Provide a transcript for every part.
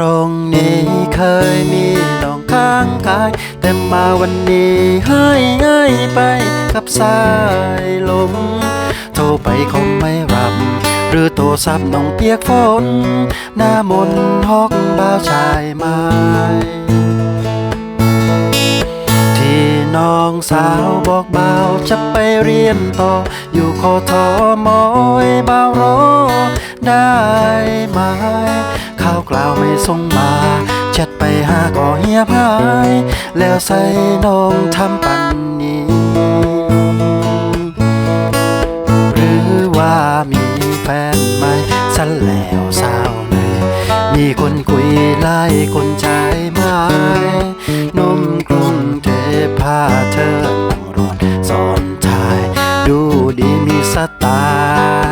รงนี้เคยมีต้องข้างกาย แต่มาวันนี้ให้ให้ไปกับสายลม โทรไปคงไม่รับ หรือโทรศัพท์น้องเปียกฝน หน้ามนหอกบ่าวชายไม้น้องสาวบอกเบาจะไปเรียนต่อ อยู่คอทอมอยเบารอได้ไหม ข่าวกล่าวไม่ส่งมาแชทไปหาก็เฮียบหาย แล้วใส่น้องทำปันนี้ หรือว่ามีแฟนใหม่สันแล้วสาวเลยมีคนคุยไล่คนชายไม้นมกรุงเทพพาเธอนั่งรถสอนทาย ดูดีมีสไต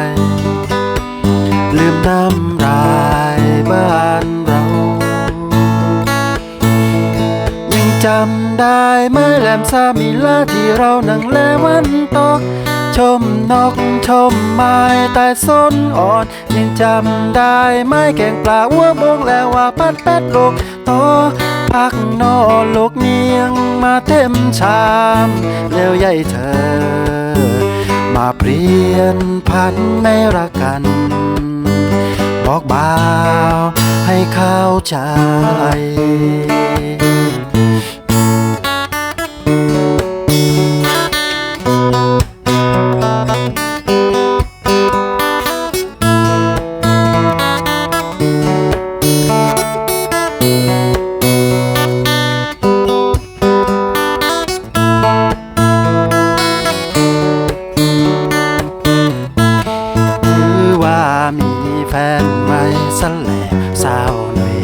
ล์ลืมน้ำลา บ้านเรา ยังจำได้ไหมแหลมซามิลาที่เรานั่งแลวันตก ชมนกชมไม้ใต้ส้นอ่อน ยังจำได้ไหมแกงปลาวัวบงแล้วว่าปัดแปดลูกโตพักนอลูกเนียงมาเต็มชามแล้วใหญ่เธอ มาเปลี่ยนพันไม่รักกัน บอกบ่าวให้เข้าใจ มีแฟนใหม่สแลวสาวหน่อย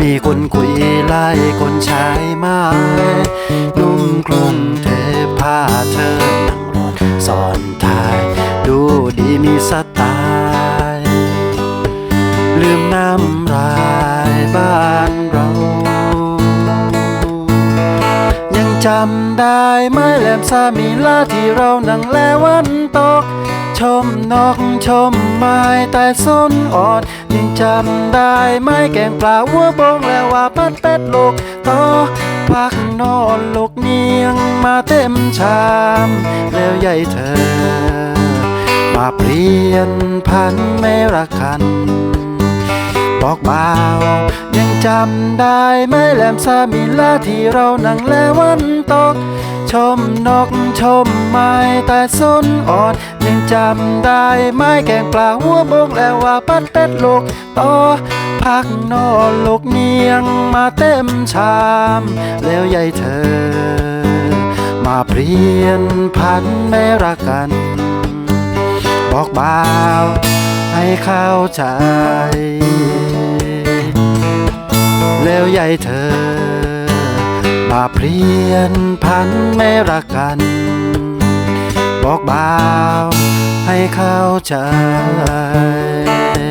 มีคนคุยไล่คนชายไม้นุ่มกลุ้มเทพพาเธอนั่งรถสอนทาย ดูดีมีสไตล์ลืมน้ำ จำได้ไหมแหลมซามีลาที่เรานั่งแลวันตก ชมนกชมไม้ใต้ส้นอ่อนยังจำได้ไหมแกงปลาวัวบงแล้วว่าปัดเป็ดลูกโตพักนอนลูกเนียงมาเต็มชาม แล้วใหญ่เธอ มาเปลี่ยนพันไม่รักกัน บอกเบายังจำได้ไหมแหลมซามิลาที่เรานั่งแลวันตก ชมนกชมไม้ใต้ส้นอ่อนยังจำได้ไหมแกงปลาหัวบงแล้วว่าปัดเป็ดลูกโตพักนอนลูกเนียงมาเต็มชาม แล้วใหญ่เธอ มาเปลี่ยนพันไม่รักกัน บอกบ่าว ให้เข้าใจ แล้วใหญ่เธอ มาเปลี่ยนพันไม่รักกัน บอกบ่าวให้เข้าใจ「